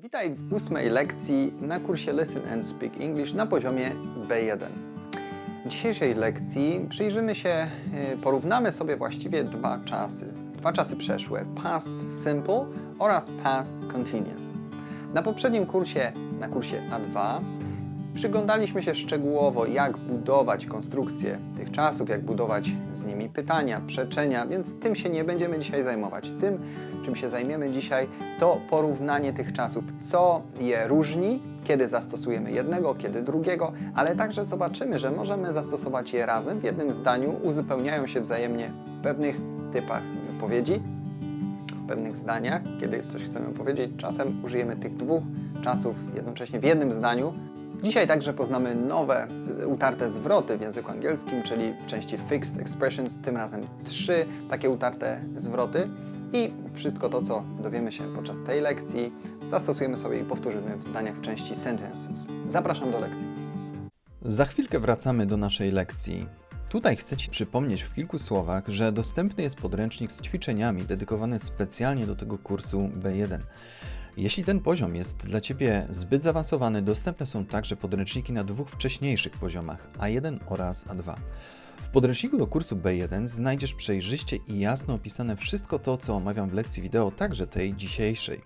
Witaj w ósmej lekcji na kursie Listen and Speak English na poziomie B1. W dzisiejszej lekcji przyjrzymy się, y, porównamy sobie właściwie dwa czasy. Dwa czasy przeszłe, past simple oraz past continuous. Na poprzednim kursie, na kursie A2, przyglądaliśmy się szczegółowo, jak budować konstrukcję tych czasów, jak budować z nimi pytania, przeczenia, więc tym się nie będziemy dzisiaj zajmować. Tym, czym się zajmiemy dzisiaj, to porównanie tych czasów, co je różni, kiedy zastosujemy jednego, kiedy drugiego, ale także zobaczymy, że możemy zastosować je razem w jednym zdaniu, uzupełniają się wzajemnie w pewnych typach wypowiedzi, w pewnych zdaniach, kiedy coś chcemy powiedzieć, czasem użyjemy tych dwóch czasów jednocześnie w jednym zdaniu. Dzisiaj także poznamy nowe y, utarte zwroty w języku angielskim, czyli w części fixed expressions, tym razem trzy takie utarte zwroty. I wszystko to, co dowiemy się podczas tej lekcji, zastosujemy sobie i powtórzymy w zdaniach w części sentences. Zapraszam do lekcji. Za chwilkę wracamy do naszej lekcji. Tutaj chcę Ci przypomnieć w kilku słowach, że dostępny jest podręcznik z ćwiczeniami dedykowany specjalnie do tego kursu B1. Jeśli ten poziom jest dla Ciebie zbyt zaawansowany, dostępne są także podręczniki na dwóch wcześniejszych poziomach A1 oraz A2. W podręczniku do kursu B1 znajdziesz przejrzyście i jasno opisane wszystko to, co omawiam w lekcji wideo, także tej dzisiejszej.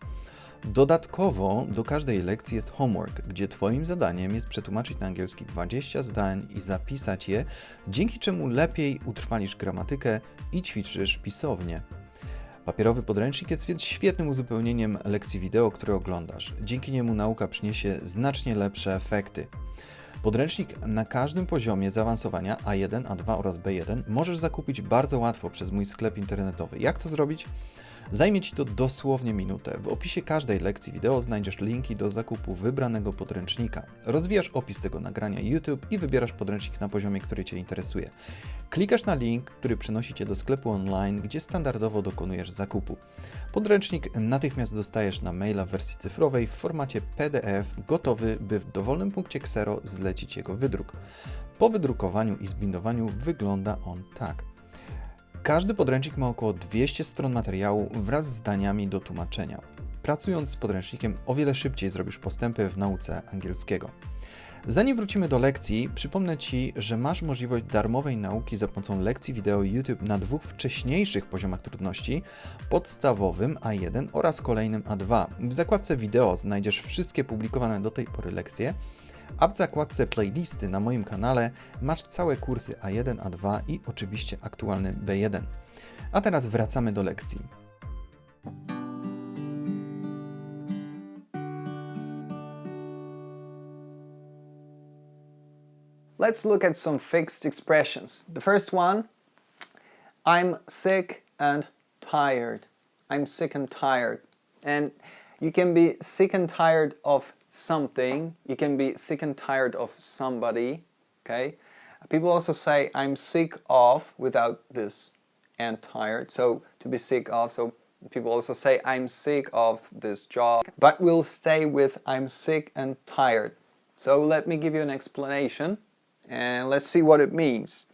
Dodatkowo do każdej lekcji jest homework, gdzie Twoim zadaniem jest przetłumaczyć na angielski 20 zdań i zapisać je, dzięki czemu lepiej utrwalisz gramatykę i ćwiczysz pisownię. Papierowy podręcznik jest więc świetnym uzupełnieniem lekcji wideo, które oglądasz. Dzięki niemu nauka przyniesie znacznie lepsze efekty. Podręcznik na każdym poziomie zaawansowania A1, A2 oraz B1 możesz zakupić bardzo łatwo przez mój sklep internetowy. Jak to zrobić? Zajmie Ci to dosłownie minutę. W opisie każdej lekcji wideo znajdziesz linki do zakupu wybranego podręcznika. Rozwijasz opis tego nagrania YouTube i wybierasz podręcznik na poziomie, który Cię interesuje. Klikasz na link, który przenosi Cię do sklepu online, gdzie standardowo dokonujesz zakupu. Podręcznik natychmiast dostajesz na maila w wersji cyfrowej w formacie PDF, gotowy, by w dowolnym punkcie Xero zlecić jego wydruk. Po wydrukowaniu i zbindowaniu wygląda on tak. Każdy podręcznik ma około 200 stron materiału wraz z zdaniami do tłumaczenia. Pracując z podręcznikiem o wiele szybciej zrobisz postępy w nauce angielskiego. Zanim wrócimy do lekcji, przypomnę Ci, że masz możliwość darmowej nauki za pomocą lekcji wideo YouTube na dwóch wcześniejszych poziomach trudności podstawowym A1 oraz kolejnym A2. W zakładce wideo znajdziesz wszystkie publikowane do tej pory lekcje, a w zakładce playlisty na moim kanale masz całe kursy A1, A2 i oczywiście aktualny B1. A teraz wracamy do lekcji. Let's look at some fixed expressions. The first one, I'm sick and tired. I'm sick and tired. And you can be sick and tired of something. You can be sick and tired of somebody. Okay? People also say I'm sick of without this and tired. So to be sick of, so people also say I'm sick of this job. But we'll stay with I'm sick and tired. So let me give you an explanation and let's see what it means.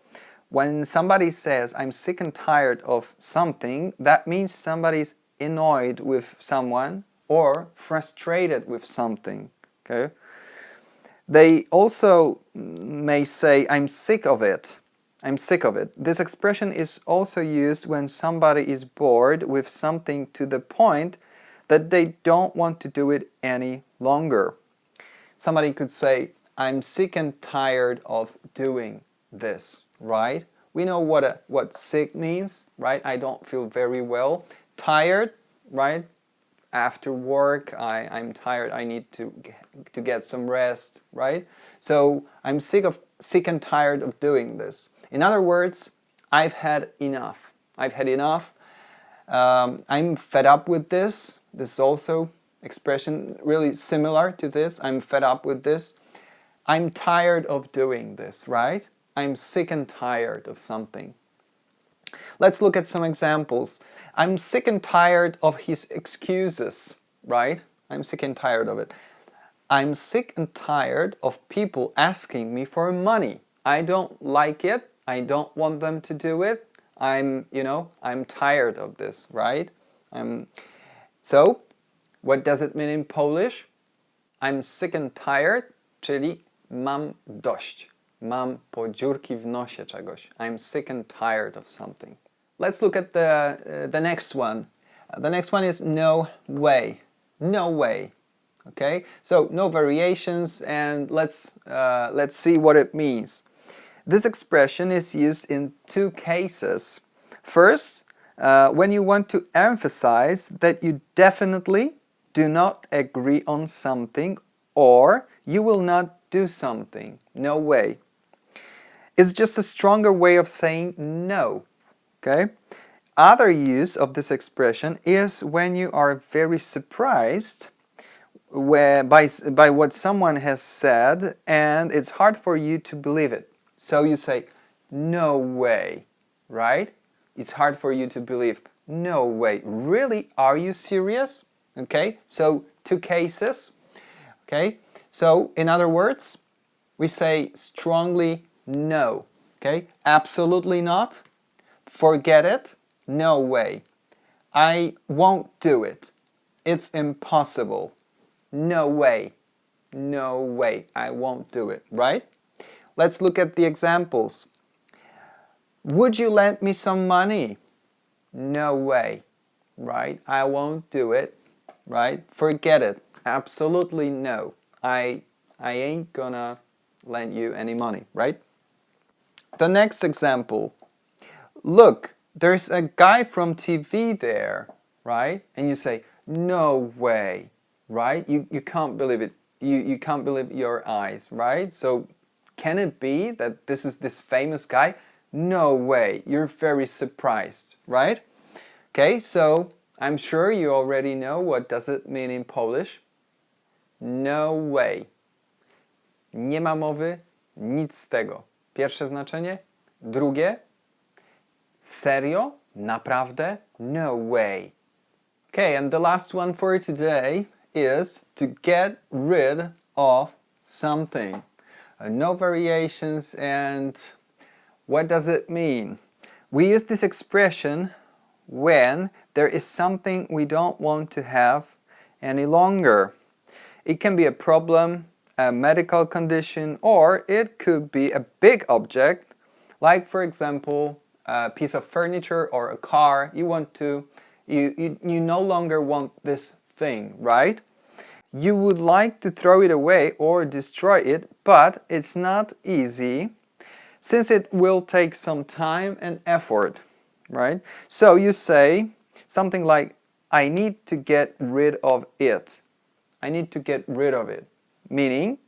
When somebody says I'm sick and tired of something, that means somebody's annoyed with someone or frustrated with something. Okay? They also may say I'm sick of it. I'm sick of it. This expression is also used when somebody is bored with something to the point that they don't want to do it any longer. Somebody could say, I'm sick and tired of doing this, right? We know what, a, what sick means, right? I don't feel very well. Tired, right? After work, I, I'm tired, I need to, to get some rest, right? So I'm sick of sick and tired of doing this. In other words, I've had enough. I've had enough. Um, I'm fed up with this. This is also expression really similar to this. I'm fed up with this. I'm tired of doing this, right? I'm sick and tired of something. Let's look at some examples. I'm sick and tired of his excuses, right? I'm sick and tired of it. I'm sick and tired of people asking me for money. I don't like it. I don't want them to do it. I'm, you know, I'm tired of this, right? I'm so What does it mean in Polish? I'm sick and tired, czyli mam dość. Mam podziurki w nosie czegoś. I'm sick and tired of something. Let's look at the, uh, the next one. Uh, the next one is no way. No way. Okay, so no variations, and let's uh, let's see what it means. This expression is used in two cases. First, uh, when you want to emphasize that you definitely do not agree on something or you will not do something. No way. It's just a stronger way of saying no. Okay? Other use of this expression is when you are very surprised where, by, by what someone has said and it's hard for you to believe it. So you say, no way, right? It's hard for you to believe. No way. Really? Are you serious? Okay, so two cases. Okay, so in other words, we say strongly no. Okay, absolutely not. Forget it. No way. I won't do it. It's impossible. No way. No way. I won't do it. Right? Let's look at the examples. Would you lend me some money? No way. Right? I won't do it. Right? Forget it. Absolutely no. I I ain't gonna lend you any money, right? The next example. Look, there's a guy from TV there, right? And you say, no way, right? You, you can't believe it. You, you can't believe your eyes, right? So, can it be that this is this famous guy? No way. You're very surprised, right? Okay, so I'm sure you already know what does it mean in Polish. No way. Nie ma mowy, nic z tego. Pierwsze znaczenie. Drugie. Serio? Naprawdę? No way. Okay, and the last one for today is to get rid of something. Uh, no variations, and what does it mean? We use this expression when there is something we don't want to have any longer. It can be a problem, a medical condition, or it could be a big object, like, for example, a piece of furniture or a car. You want to, you, you, you no longer want this thing, right? You would like to throw it away or destroy it, but it's not easy since it will take some time and effort, right? So you say something like, I need to get rid of it. I need to get rid of it. Meaning,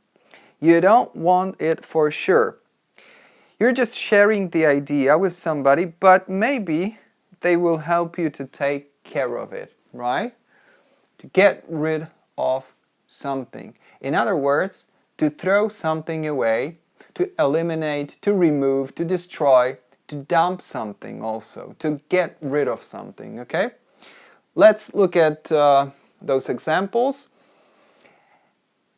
you don't want it for sure. You're just sharing the idea with somebody, but maybe they will help you to take care of it, right? To get rid of something. In other words, to throw something away, to eliminate, to remove, to destroy, to dump something also, to get rid of something, okay? Let's look at uh, those examples.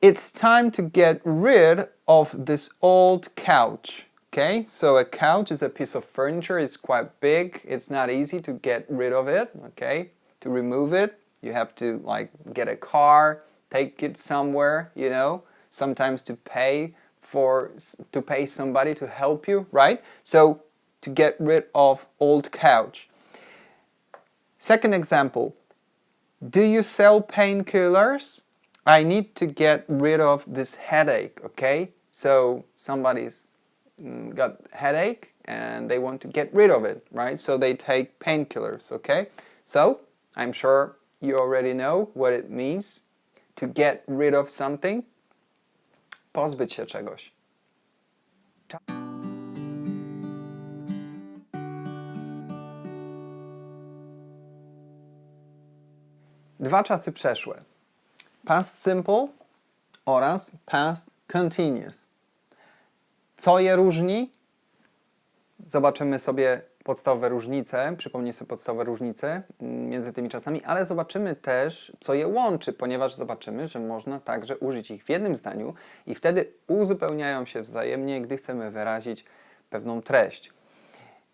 It's time to get rid of this old couch. Okay, so a couch is a piece of furniture, it's quite big, it's not easy to get rid of it. Okay, to remove it, you have to like get a car, take it somewhere, you know, sometimes to pay for to pay somebody to help you, right? So to get rid of old couch. Second example, do you sell painkillers? I need to get rid of this headache, okay? So somebody's mm, got headache and they want to get rid of it, right? So they take painkillers, okay? So I'm sure you already know what it means to get rid of something. Pozbyć się czegoś. Dwa czasy przeszłe. Past simple oraz past continuous. Co je różni? Zobaczymy sobie podstawowe różnice, przypomnij sobie podstawowe różnice mm, między tymi czasami, ale zobaczymy też, co je łączy, ponieważ zobaczymy, że można także użyć ich w jednym zdaniu i wtedy uzupełniają się wzajemnie, gdy chcemy wyrazić pewną treść.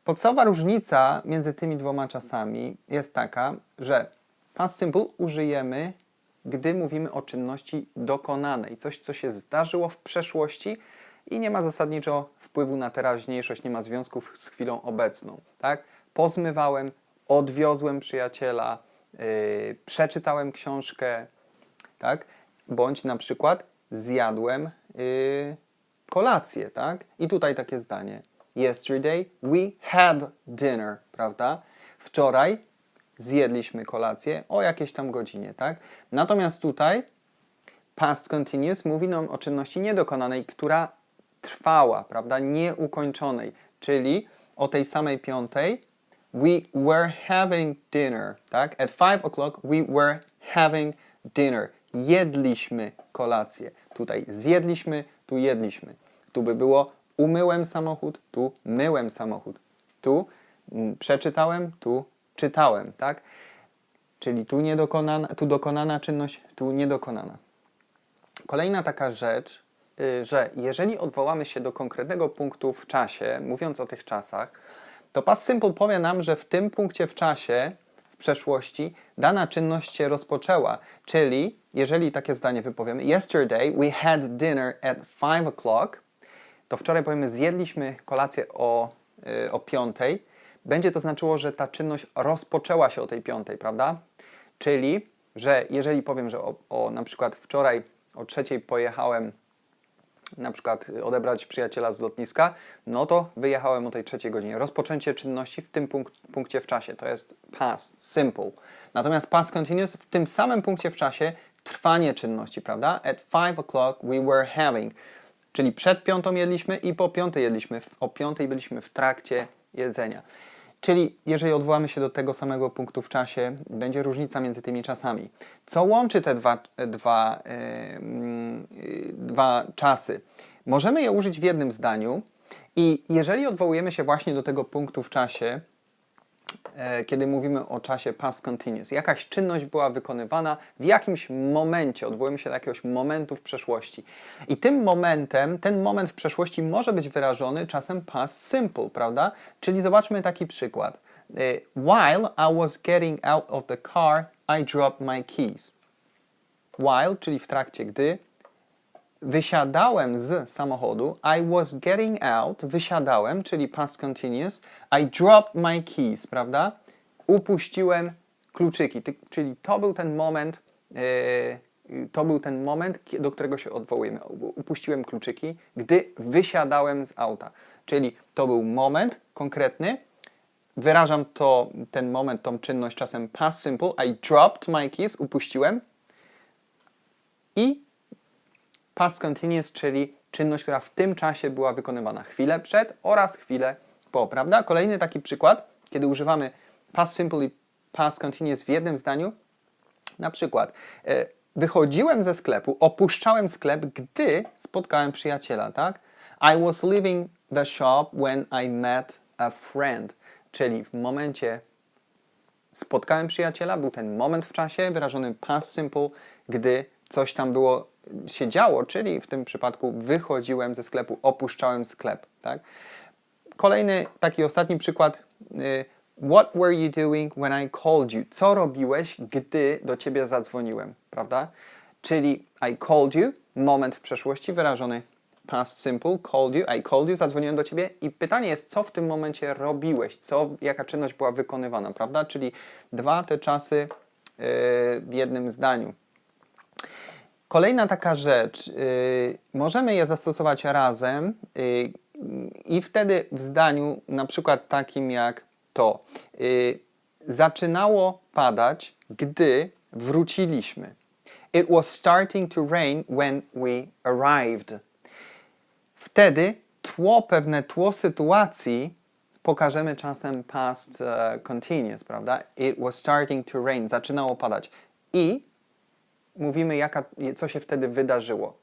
Podstawowa różnica między tymi dwoma czasami jest taka, że past simple użyjemy gdy mówimy o czynności dokonanej. Coś, co się zdarzyło w przeszłości i nie ma zasadniczo wpływu na teraźniejszość, nie ma związków z chwilą obecną. Tak? Pozmywałem, odwiozłem przyjaciela, yy, przeczytałem książkę, tak? Bądź na przykład zjadłem yy, kolację, tak? I tutaj takie zdanie. Yesterday we had dinner, prawda? Wczoraj zjedliśmy kolację o jakiejś tam godzinie, tak? Natomiast tutaj past continuous mówi nam o czynności niedokonanej, która trwała, prawda? Nieukończonej, czyli o tej samej piątej we were having dinner, tak? At five o'clock we were having dinner. Jedliśmy kolację. Tutaj zjedliśmy, tu jedliśmy. Tu by było umyłem samochód, tu myłem samochód. Tu mm, przeczytałem, tu czytałem, tak? Czyli tu, niedokonana, tu dokonana czynność, tu niedokonana. Kolejna taka rzecz, y, że jeżeli odwołamy się do konkretnego punktu w czasie, mówiąc o tych czasach, to past simple powie nam, że w tym punkcie w czasie, w przeszłości, dana czynność się rozpoczęła. Czyli, jeżeli takie zdanie wypowiemy, yesterday we had dinner at 5 o'clock, to wczoraj powiemy, zjedliśmy kolację o, y, o 5, będzie to znaczyło, że ta czynność rozpoczęła się o tej 5, prawda? Czyli, że jeżeli powiem, że o, o na przykład wczoraj o trzeciej pojechałem na przykład odebrać przyjaciela z lotniska, no to wyjechałem o tej trzeciej godzinie. Rozpoczęcie czynności w tym punk punkcie w czasie to jest past, simple. Natomiast past continuous w tym samym punkcie w czasie trwanie czynności, prawda? At 5 o'clock we were having. Czyli przed piątą jedliśmy i po piątej jedliśmy. O piątej byliśmy w trakcie jedzenia. Czyli jeżeli odwołamy się do tego samego punktu w czasie, będzie różnica między tymi czasami. Co łączy te dwa, dwa, mm, e, dwa czasy? Możemy je użyć w jednym zdaniu i jeżeli odwołujemy się właśnie do tego punktu w czasie, kiedy mówimy o czasie past continuous. Jakaś czynność była wykonywana w jakimś momencie, odwołujemy się do jakiegoś momentu w przeszłości. I tym momentem, ten moment w przeszłości może być wyrażony czasem past simple, prawda? Czyli zobaczmy taki przykład. E, While I was getting out of the car, I dropped my keys. While, czyli w trakcie, gdy wysiadałem z samochodu, I was getting out, wysiadałem, czyli past continuous, I dropped my keys, prawda? Upuściłem kluczyki, czyli to był ten moment, e, to był ten moment, do którego się odwołujemy. Upuściłem kluczyki, gdy wysiadałem z auta. Czyli to był moment konkretny, wyrażam to, ten moment, tą czynność czasem past simple, I dropped my keys, upuściłem i past continuous, czyli czynność, która w tym czasie była wykonywana chwilę przed oraz chwilę po, prawda? Kolejny taki przykład, kiedy używamy past simple i past continuous w jednym zdaniu. Na przykład, e, wychodziłem ze sklepu, opuszczałem sklep, gdy spotkałem przyjaciela, tak? I was leaving the shop when I met a friend, czyli w momencie spotkałem przyjaciela, był ten moment w czasie wyrażony past simple, gdy coś tam było, się działo, czyli w tym przypadku wychodziłem ze sklepu, opuszczałem sklep, tak? Kolejny, taki ostatni przykład. y, What were you doing when I called you? Co robiłeś, gdy do ciebie zadzwoniłem, prawda? Czyli I called you, moment w przeszłości wyrażony past simple, called you, I called you, zadzwoniłem do ciebie i pytanie jest, co w tym momencie robiłeś, co, jaka czynność była wykonywana, prawda? Czyli dwa te czasy y, w jednym zdaniu. Kolejna taka rzecz, y, możemy je zastosować razem y, i wtedy w zdaniu, na przykład takim jak to, y, zaczynało padać, gdy wróciliśmy. It was starting to rain when we arrived. Wtedy tło, pewne tło sytuacji pokażemy czasem past e, continuous, prawda? It was starting to rain, zaczynało padać. I mówimy, jaka, co się wtedy wydarzyło.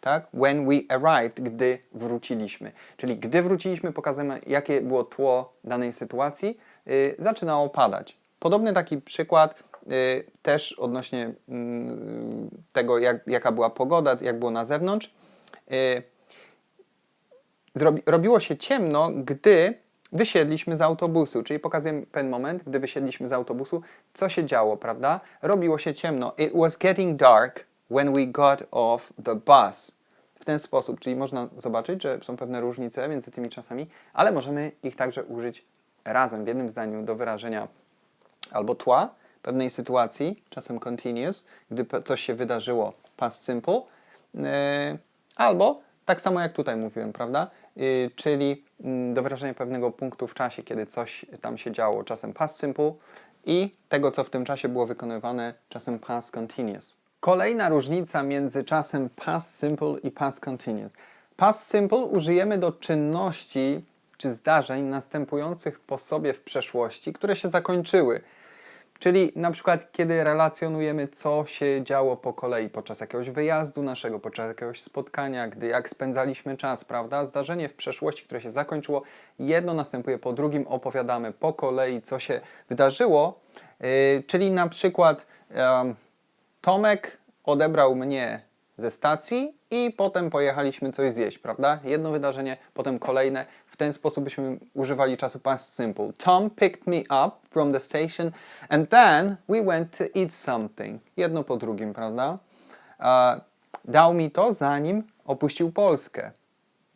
Tak? When we arrived, gdy wróciliśmy. Czyli gdy wróciliśmy, pokazujemy, jakie było tło danej sytuacji, y, zaczynało padać. Podobny taki przykład y, też odnośnie mm, tego, jak, jaka była pogoda, jak było na zewnątrz. Y, zrobi, robiło się ciemno, gdy wysiedliśmy z autobusu, czyli pokazuję ten moment, gdy wysiedliśmy z autobusu, co się działo, prawda? Robiło się ciemno. It was getting dark when we got off the bus. W ten sposób, czyli można zobaczyć, że są pewne różnice między tymi czasami, ale możemy ich także użyć razem w jednym zdaniu do wyrażenia albo tła pewnej sytuacji, czasem continuous, gdy coś się wydarzyło, past simple, yy, albo tak samo jak tutaj mówiłem, prawda? Yy, czyli do wyrażenia pewnego punktu w czasie, kiedy coś tam się działo, czasem past simple i tego, co w tym czasie było wykonywane, czasem past continuous. Kolejna różnica między czasem past simple i past continuous. Past simple użyjemy do czynności czy zdarzeń następujących po sobie w przeszłości, które się zakończyły. Czyli na przykład, kiedy relacjonujemy, co się działo po kolei podczas jakiegoś wyjazdu naszego, podczas jakiegoś spotkania, gdy jak spędzaliśmy czas, prawda? Zdarzenie w przeszłości, które się zakończyło, jedno następuje po drugim, opowiadamy po kolei, co się wydarzyło. Yy, czyli na przykład em, Tomek odebrał mnie ze stacji i potem pojechaliśmy coś zjeść, prawda? Jedno wydarzenie, potem kolejne. W ten sposób byśmy używali czasu past simple. Tom picked me up from the station and then we went to eat something. Jedno po drugim, prawda? E, dał mi to zanim opuścił Polskę.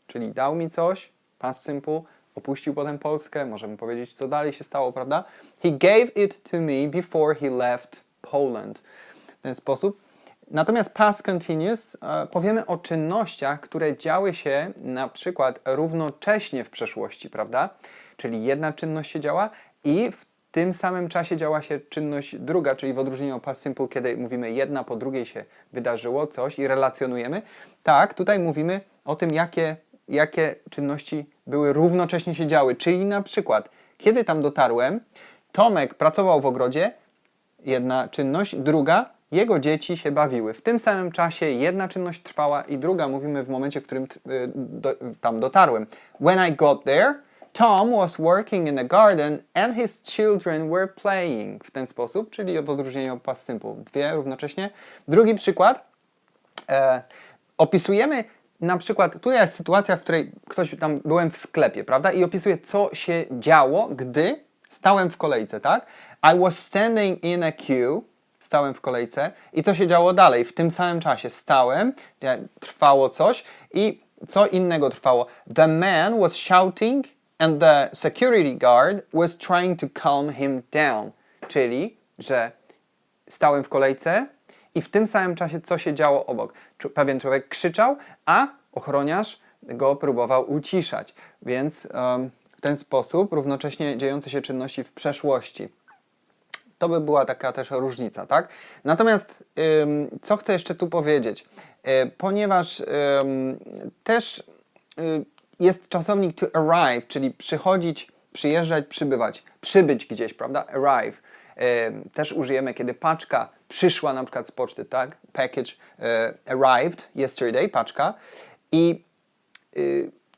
Czyli dał mi coś, past simple, opuścił potem Polskę, możemy powiedzieć, co dalej się stało, prawda? He gave it to me before he left Poland. W ten sposób. Natomiast past continuous powiemy o czynnościach, które działy się na przykład równocześnie w przeszłości, prawda? Czyli jedna czynność się działa i w tym samym czasie działa się czynność druga, czyli w odróżnieniu od past simple, kiedy mówimy jedna po drugiej się wydarzyło coś i relacjonujemy. Tak, tutaj mówimy o tym, jakie, jakie czynności były równocześnie się działy. Czyli na przykład, kiedy tam dotarłem, Tomek pracował w ogrodzie, jedna czynność, druga, jego dzieci się bawiły. W tym samym czasie jedna czynność trwała i druga mówimy w momencie, w którym y, do, tam dotarłem. When I got there, Tom was working in the garden and his children were playing. W ten sposób, czyli w odróżnieniu od past simple. Dwie równocześnie. Drugi przykład. E, opisujemy na przykład, tu jest sytuacja, w której ktoś tam, byłem w sklepie, prawda? I opisuję, co się działo, gdy stałem w kolejce, tak? I was standing in a queue, stałem w kolejce i co się działo dalej? W tym samym czasie stałem, trwało coś i co innego trwało? The man was shouting and the security guard was trying to calm him down. Czyli, że stałem w kolejce i w tym samym czasie co się działo obok. Pewien człowiek krzyczał, a ochroniarz go próbował uciszać. Więc em, w ten sposób równocześnie dziejące się czynności w przeszłości. To by była taka też różnica, tak? Natomiast co chcę jeszcze tu powiedzieć? Y, ponieważ też y, jest czasownik to arrive, czyli przychodzić, przyjeżdżać, przybywać, przybyć gdzieś, prawda? Arrive. Też użyjemy, kiedy paczka przyszła na przykład z poczty, tak? Package y, arrived yesterday, paczka. I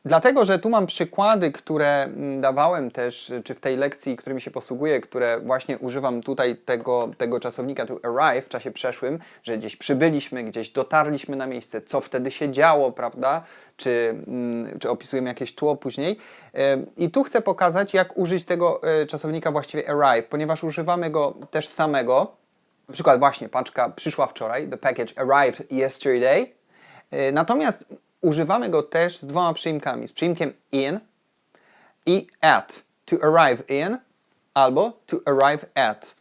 Dlatego, że tu mam przykłady, które mm, dawałem też, czy w tej lekcji, którymi się posługuję, które właśnie używam tutaj tego, tego czasownika to arrive w czasie przeszłym, że gdzieś przybyliśmy, gdzieś dotarliśmy na miejsce, co wtedy się działo, prawda? Czy, mm, czy opisujemy jakieś tło później. I tu chcę pokazać, jak użyć tego y, czasownika właściwie arrive, ponieważ używamy go też samego. Na przykład właśnie paczka przyszła wczoraj, the package arrived yesterday. Y, Natomiast używamy go też z dwoma przyimkami, z przyimkiem in i at. To arrive in albo to arrive at.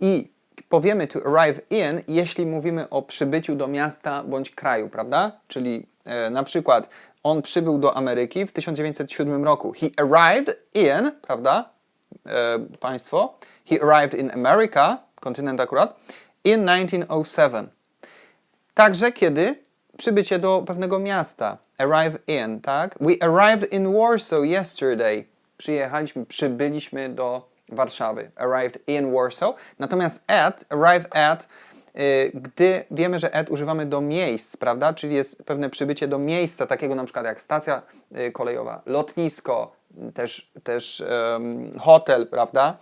I powiemy to arrive in, jeśli mówimy o przybyciu do miasta bądź kraju, prawda? Czyli e, na przykład on przybył do Ameryki w 1907 roku. He arrived in, prawda? E, państwo. He arrived in America, kontynent akurat, in 1907. Także kiedy przybycie do pewnego miasta, arrive in, tak? We arrived in Warsaw yesterday. Przyjechaliśmy, przybyliśmy do Warszawy. Arrived in Warsaw. Natomiast at, arrive at, y, gdy wiemy, że at używamy do miejsc, prawda? Czyli jest pewne przybycie do miejsca, takiego na przykład jak stacja y, kolejowa, lotnisko, też, też hotel, prawda?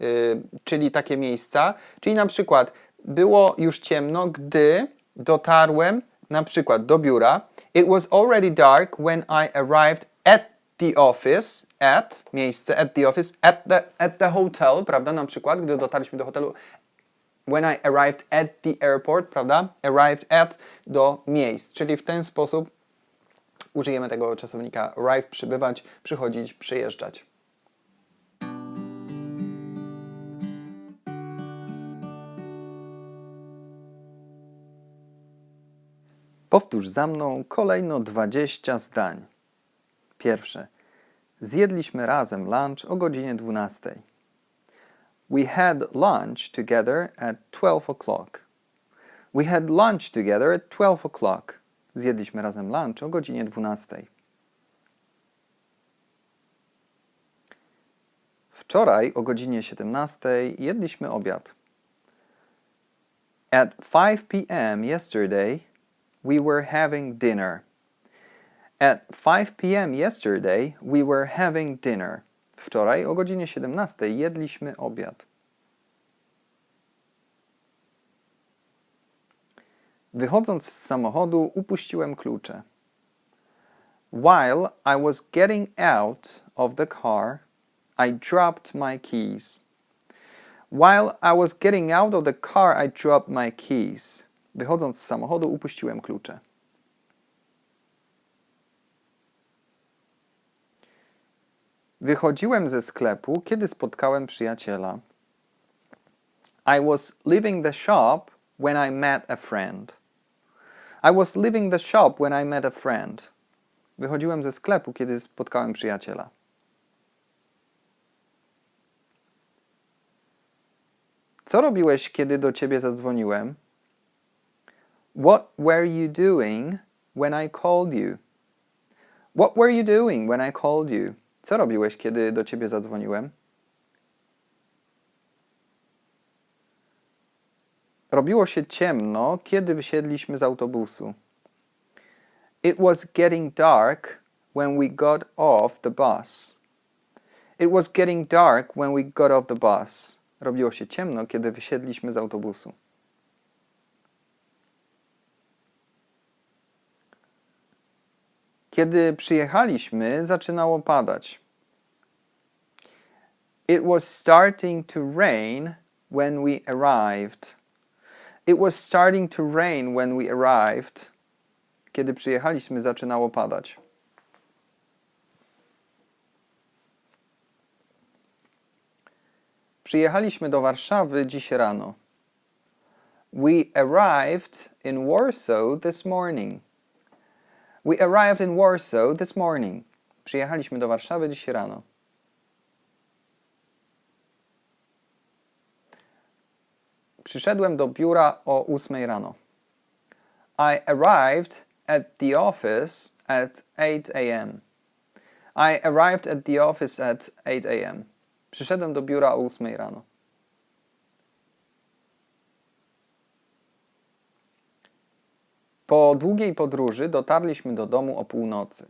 Y, czyli takie miejsca. Czyli na przykład było już ciemno, gdy dotarłem na przykład do biura. It was already dark when I arrived at the office, at, miejsce, at the office, at the, at the hotel, prawda, na przykład, gdy dotarliśmy do hotelu, when I arrived at the airport, prawda, arrived at, do miejsc, czyli w ten sposób użyjemy tego czasownika arrive, przybywać, przychodzić, przyjeżdżać. Powtórz za mną kolejno 20 zdań. Pierwsze. Zjedliśmy razem lunch o godzinie 12. We had lunch together at 12 o'clock. We had lunch together at 12 o'clock. Zjedliśmy razem lunch o godzinie 12. Wczoraj o godzinie 17 jedliśmy obiad. At 5 p.m. yesterday, we were having dinner. At 5 p.m. yesterday, we were having dinner. Wczoraj o godzinie 17 jedliśmy obiad. Wychodząc z samochodu, upuściłem klucze. While I was getting out of the car, I dropped my keys. While I was getting out of the car, I dropped my keys. Wychodząc z samochodu, upuściłem klucze. Wychodziłem ze sklepu, kiedy spotkałem przyjaciela. I was leaving the shop when I met a friend. I was leaving the shop when I met a friend. Wychodziłem ze sklepu, kiedy spotkałem przyjaciela. Co robiłeś, kiedy do ciebie zadzwoniłem? What were you doing when I called you? What were you doing when I called you? Co robiłeś, kiedy do ciebie zadzwoniłem? Robiło się ciemno, kiedy wysiedliśmy z autobusu. It was getting dark when we got off the bus. It was getting dark when we got off the bus. Robiło się ciemno, kiedy wysiedliśmy z autobusu. Kiedy przyjechaliśmy, zaczynało padać. It was starting to rain when we arrived. It was starting to rain when we arrived. Kiedy przyjechaliśmy, zaczynało padać. Przyjechaliśmy do Warszawy dziś rano. We arrived in Warsaw this morning. We arrived in Warsaw this morning. Przyjechaliśmy do Warszawy dziś rano. Przyszedłem do biura o 8 rano. I arrived at the office at 8 a.m. I arrived at the office at 8 a.m. Przyszedłem do biura o 8 rano. Po długiej podróży dotarliśmy do domu o północy.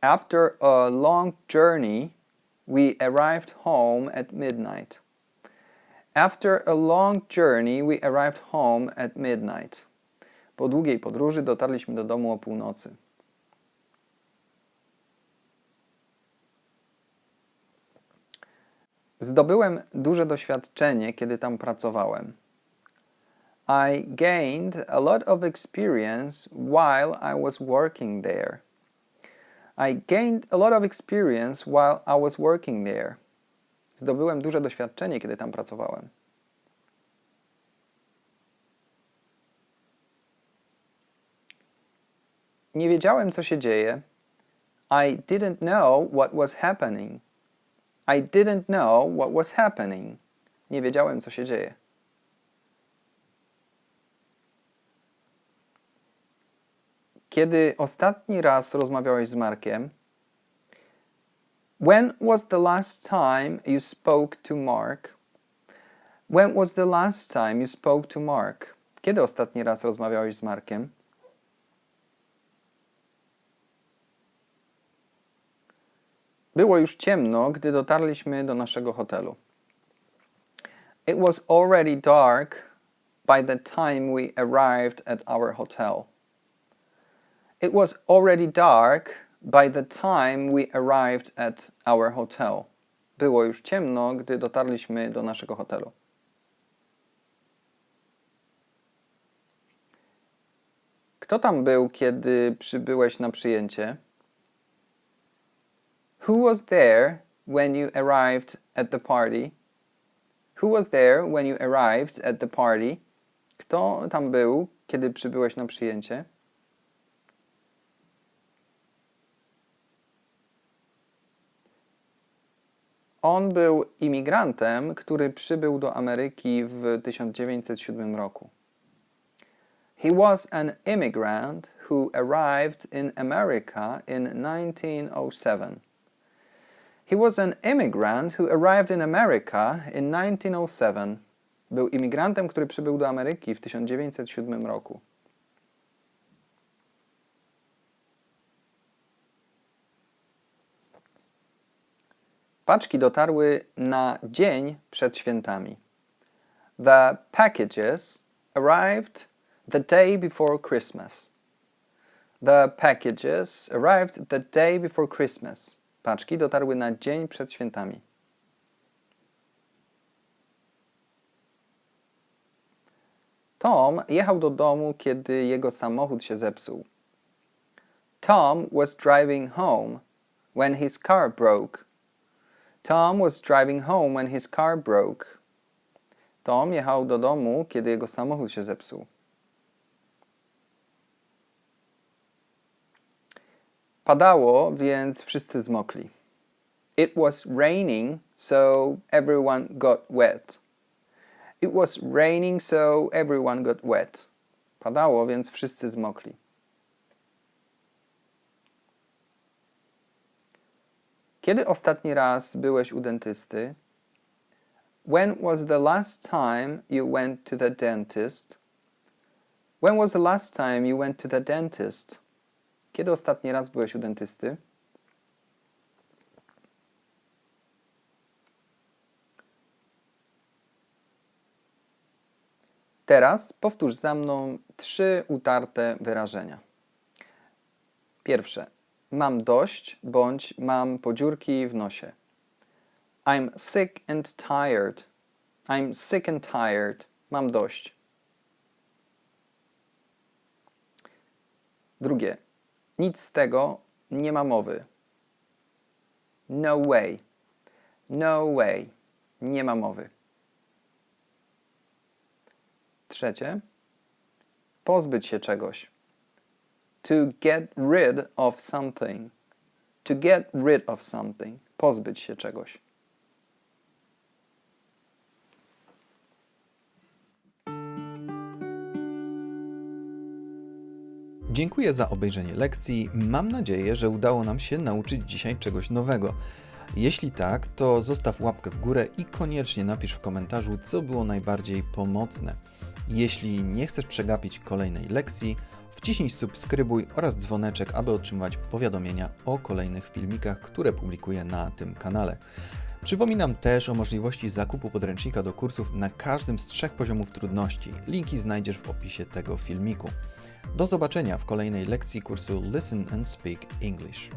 After a long journey, we arrived home at midnight. After a long journey, we arrived home at midnight. Po długiej podróży dotarliśmy do domu o północy. Zdobyłem duże doświadczenie, kiedy tam pracowałem. I gained a lot of experience while I was working there. I gained a lot of experience while I was working there. Zdobyłem duże doświadczenie, kiedy tam pracowałem. Nie wiedziałem, co się dzieje. I didn't know what was happening. I didn't know what was happening. Nie wiedziałem, co się dzieje. Kiedy ostatni raz rozmawiałeś z Markiem? When was the last time you spoke to Mark? When was the last time you spoke to Mark? Kiedy ostatni raz rozmawiałeś z Markiem? Było już ciemno, gdy dotarliśmy do naszego hotelu. It was already dark by the time we arrived at our hotel. It was already dark by the time we arrived at our hotel. Było już ciemno, gdy dotarliśmy do naszego hotelu. Kto tam był, kiedy przybyłeś na przyjęcie? Who was there when you arrived at the party? Who was there when you arrived at the party? Kto tam był, kiedy przybyłeś na przyjęcie? On był imigrantem, który przybył do Ameryki w 1907 roku. He was an immigrant who arrived in America in 1907. He was an immigrant who arrived in America in 1907. Był imigrantem, który przybył do Ameryki w 1907 roku. Paczki dotarły na dzień przed świętami. The packages arrived the day before Christmas. The packages arrived the day before Christmas. Paczki dotarły na dzień przed świętami. Tom jechał do domu, kiedy jego samochód się zepsuł. Tom was driving home when his car broke. Tom was driving home when his car broke. Tom jechał do domu, kiedy jego samochód się zepsuł. Padało, więc wszyscy zmokli. It was raining, so everyone got wet. It was raining, so everyone got wet. Padało, więc wszyscy zmokli. Kiedy ostatni raz byłeś u dentysty? When was the last time you went to the dentist? When was the last time you went to the dentist? Kiedy ostatni raz byłeś u dentysty? Teraz powtórz za mną trzy utarte wyrażenia. Pierwsze. Mam dość bądź mam podziurki w nosie. I'm sick and tired. I'm sick and tired. Mam dość. Drugie. Nic z tego nie ma mowy. No way. No way. Nie ma mowy. Trzecie. Pozbyć się czegoś. To get rid of something. To get rid of something. Pozbyć się czegoś. Dziękuję za obejrzenie lekcji. Mam nadzieję, że udało nam się nauczyć dzisiaj czegoś nowego. Jeśli tak, to zostaw łapkę w górę i koniecznie napisz w komentarzu, co było najbardziej pomocne. Jeśli nie chcesz przegapić kolejnej lekcji, wciśnij subskrybuj oraz dzwoneczek, aby otrzymywać powiadomienia o kolejnych filmikach, które publikuję na tym kanale. Przypominam też o możliwości zakupu podręcznika do kursów na każdym z trzech poziomów trudności. Linki znajdziesz w opisie tego filmiku. Do zobaczenia w kolejnej lekcji kursu Listen and Speak English.